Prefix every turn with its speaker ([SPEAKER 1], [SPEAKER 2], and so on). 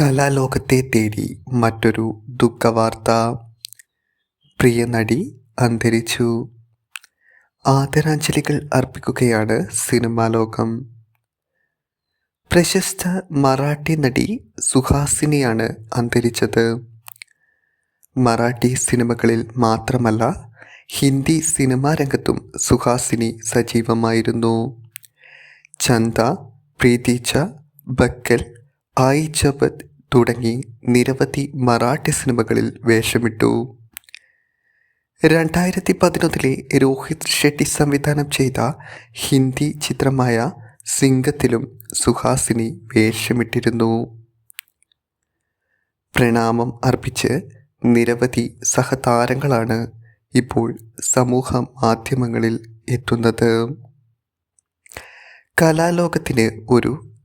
[SPEAKER 1] കലാലോകത്തെ തേടി മറ്റൊരു ദുഃഖവാർത്ത പ്രിയ നടി അന്തരിച്ചു. ആദരാഞ്ജലികൾ അർപ്പിക്കുകയാണ് സിനിമാ ലോകം. പ്രശസ്ത മറാഠി നടി സുഹാസിനിയാണ് അന്തരിച്ചത്. മറാഠി സിനിമകളിൽ മാത്രമല്ല ഹിന്ദി സിനിമാ രംഗത്തും സുഹാസിനി സജീവമായിരുന്നു. ചന്ത പ്രീതിച്ച ബക്കൽ ആയി ജബത് തുടങ്ങി നിരവധി മറാഠി സിനിമകളിൽ വേഷമിട്ടു. രണ്ടായിരത്തി പതിനൊന്നിലെ രോഹിത് ഷെട്ടി സംവിധാനം ചെയ്ത ഹിന്ദി ചിത്രമായ സിംഗത്തിലും സുഹാസിനി വേഷമിട്ടിരുന്നു. പ്രണാമം അർപ്പിച്ച് നിരവധി സഹതാരങ്ങളാണ് ഇപ്പോൾ സമൂഹ മാധ്യമങ്ങളിൽ എത്തുന്നത്. കലാലോകത്തിന് ഒരു